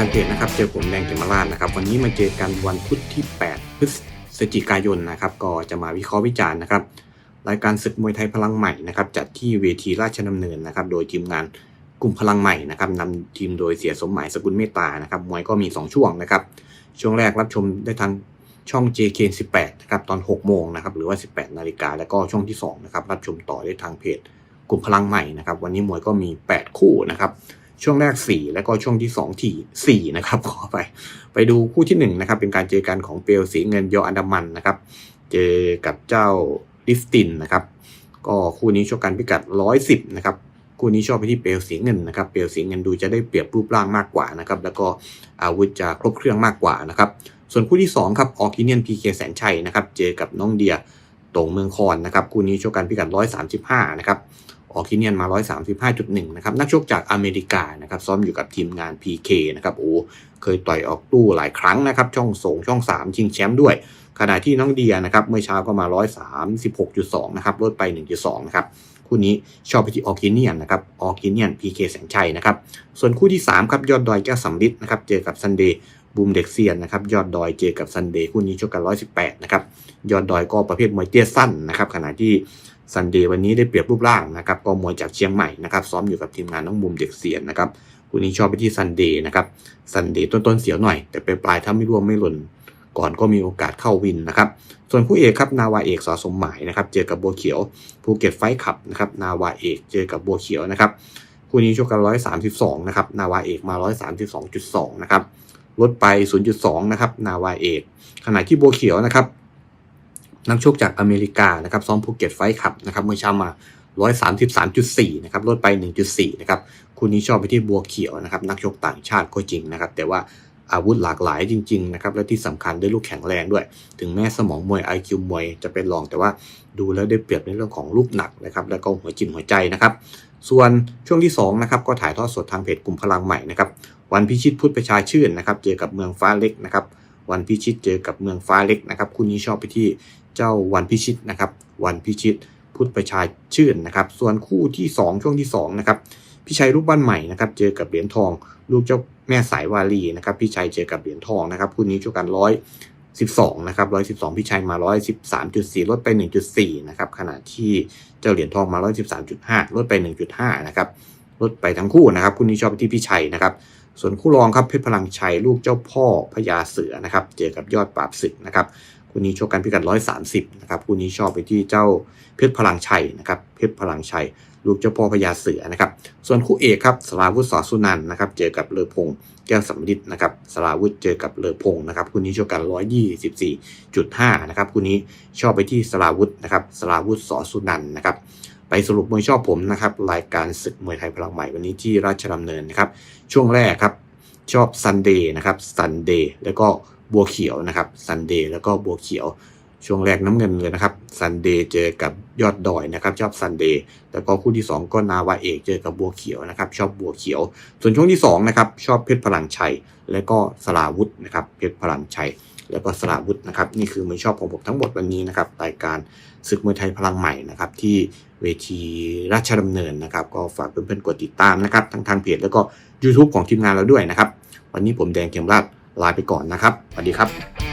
ันเพจนะครับเจอผมแดงเกมราชนะครับวันนี้มาเจอกันวันพุธที่ 8 พฤศจิกายนนะครับก็จะมาวิเคราะห์วิจารณ์นะครับรายการศึกมวยไทยพลังใหม่นะครับจัดที่เวทีราชดำเนินนะครับโดยทีมงานกลุ่มพลังใหม่นะครับนำทีมโดยเสียสมหมายสกุลเมตตานะครับมวยก็มี 2 ช่วงนะครับช่วงแรกรับชมได้ทางช่อง JK18 นะครับตอน 6 โมงนะครับหรือว่า 18 นาฬิกาแล้วก็ช่วงที่2นะครับรับชมต่อได้ทางเพจกลุ่มพลังใหม่นะครับวันนี้มวยก็มี 8 คู่นะครับ ช่วงแรก 4 แล้วก็ช่วงที่2ที่4นะครับขอไป ไปดูคู่ที่1นะครับเป็นการเจอกันของเปลวสีเงินยออันดามันนะครับ เจอกับเจ้าลิฟตินนะครับ ก็คู่นี้ชกกันพิกัด 110 นะครับคู่นี้ชอบไปที่เปลวสีเงินนะครับ เปลวสีเงินดูจะได้เปรียบรูปร่างมากกว่านะครับ แล้วก็อาวุธจะครบเครื่องมากกว่านะครับ ส่วนคู่ที่2ครับออกิเนียนพีเคแสนชัยนะครับ เจอกับน้องเดียตรงเมืองคอนนะครับ คู่นี้ชกกันพิกัด 135 นะครับ ออคิเนียนมา 135.1 นะครับ นักชกจากอเมริกานะครับซ้อมอยู่กับทีมงาน PK นะครับโอ้เคยต่อยออกตู้หลายครั้งนะครับ ช่องสงช่อง 3 ชิงแชมป์ด้วย ขณะที่น้องเดียนะครับ เมื่อเช้าก็มา 136.2 นะครับ ลดไป 1.2 นะครับ คู่นี้ชอบไปที่ออคิเนียนนะครับออคิเนียน PK แสนชัยนะครับ ส่วนคู่ที่ 3 ครับยอดดอยแก้วสำลิดนะครับเจอกับซันเดย์บูมเด็กเซียนนะครับยอดดอยเจอกับซันเดย์คู่นี้ชกกัน 118 นะครับยอดดอยก็ประเภทมวยเตี้ยสั้นนะครับขณะที่ ซันเดย์วันนี้ได้เปรียบรูปร่างนะครับก็มวยจากเชียงใหม่นะครับซ้อมอยู่กับทีมงานน้องบูมเด็กเซียนนะครับคู่นี้ชอบไปที่ซันเดย์นะครับซันเดย์ต้นๆเสียวหน่อย แต่ไปปลายถ้าไม่ร่วมไม่หล่นก่อนก็มีโอกาสเข้าวินนะครับ ส่วนผู้เอกครับนาวาเอกสอสมหมายนะครับ เจอกับบัวเขียวภูเก็ตไฟขับนะครับ นาวาเอกเจอกับบัวเขียวนะครับคู่นี้ชกกัน132นะครับ นาวาเอกมา132.2นะครับ ลดไป0.2นะครับ นาวาเอก ขณะที่บัวเขียวนะครับ นักชกจากอเมริกานะครับซ้อมภูเก็ตไฟท์ขับนะครับเมื่อเช้ามา 133.4 นะครับลดไป 1.4 นะครับคู่นี้ชอบไปที่บัวเขียวนะครับนักชกต่างชาติก็จริงนะครับ แต่ว่าอาวุธหลากหลายจริงๆนะครับและที่สำคัญได้ลูกแข็งแรงด้วย ถึงแม้สมองมวย IQ มวยจะเป็นรองแต่ว่าดูแล้วได้เปรียบในเรื่องของลูกหนักนะครับแล้วก็หัวจิตหัวใจนะครับส่วนช่วงที่2นะครับก็ถ่ายทอดสดทางเพจกลุ่มพลังใหม่นะครับวันพิชิตพุทธประชาชื่นนะครับเจอกับเมืองฟ้าเล็กนะครับ วันพิชิตเจอกับเมืองฟ้าเล็กนะครับคู่นี้ชอบไปที่เจ้าวันพิชิตนะครับวันพิชิตพุทธประชาชื่นนะครับ ส่วนคู่ที่ 2 ช่วงที่2นะครับพี่ชัยรูปบ้านใหม่นะครับเจอกับเหรียญทอง ลูกเจ้าแม่สายวาลีนะครับพี่ชัยเจอกับเหรียญทองนะครับคู่นี้ชกกันร้อยสิบสองนะครับร้อยสิบสองพี่ชัยมาร้อยสิบสามจุดสี่ลดไปหนึ่งจุดสี่นะครับ ขณะที่เจ้าเหรียญทองมาร้อยสิบสามจุดห้าลดไปหนึ่งจุดห้านะครับ ลดไปทั้งคู่นะครับคู่นี้ชอบไปที่พี่ชัยนะครับ ส่วนคู่รองครับเพชรพลังชัยลูกเจ้าพ่อพญาเสือนะครับ เจอกับยอดปราบศึกนะครับคู่นี้ชกกันพิกัดร้อยสามสิบนะครับคู่นี้ชอบไปที่เจ้าเพชรพลังชัยนะครับ เพชรพลังชัย ลูกเจ้าพ่อพญาเสือนะครับ ส่วนคู่เอกครับสลาวุธสอสุนันนะครับ เจอกับเลอพงแก้วสำลิดนะครับสลาวุธเจอกับเลอพงนะครับคู่นี้ชกกัน 124.5 นะครับคู่นี้ชอบไปที่สลาวุธนะครับสลาวุธสอสุนันนะครับ ไปสรุปมวยชอบผมนะครับรายการศึกมวยไทยพลังใหม่วันนี้ที่ราชดำเนินนะครับช่วงแรกครับชอบซันเดย์นะครับซันเดย์แล้วก็บัวเขียวนะครับซันเดย์แล้วก็บัวเขียว ช่วงแรกน้ำเงินเลยนะครับซันเดย์เจอกับยอดดอยนะครับชอบซันเดย์แล้วก็คู่ที่ 2 ก็นาวาเอกเจอกับบัวเขียวนะครับชอบบัวเขียว ส่วนช่วงที่2นะครับชอบเพชรพลังชัย และก็สลาวุธนะครับเพชรพลังชัย แล้วก็สราวุธนะครับ นี่คือมือชอบของผมทั้งหมดวันนี้นะครับรายการศึกมวยไทยพลังใหม่นะครับที่เวทีราชดำเนินนะครับ ก็ฝากเพื่อนๆกดติดตามนะครับทั้งทางเพจแล้วก็ YouTube ของทีมงานเราด้วยนะครับ วันนี้ผมแดงเข็มราชลาไปก่อนนะครับสวัสดีครับ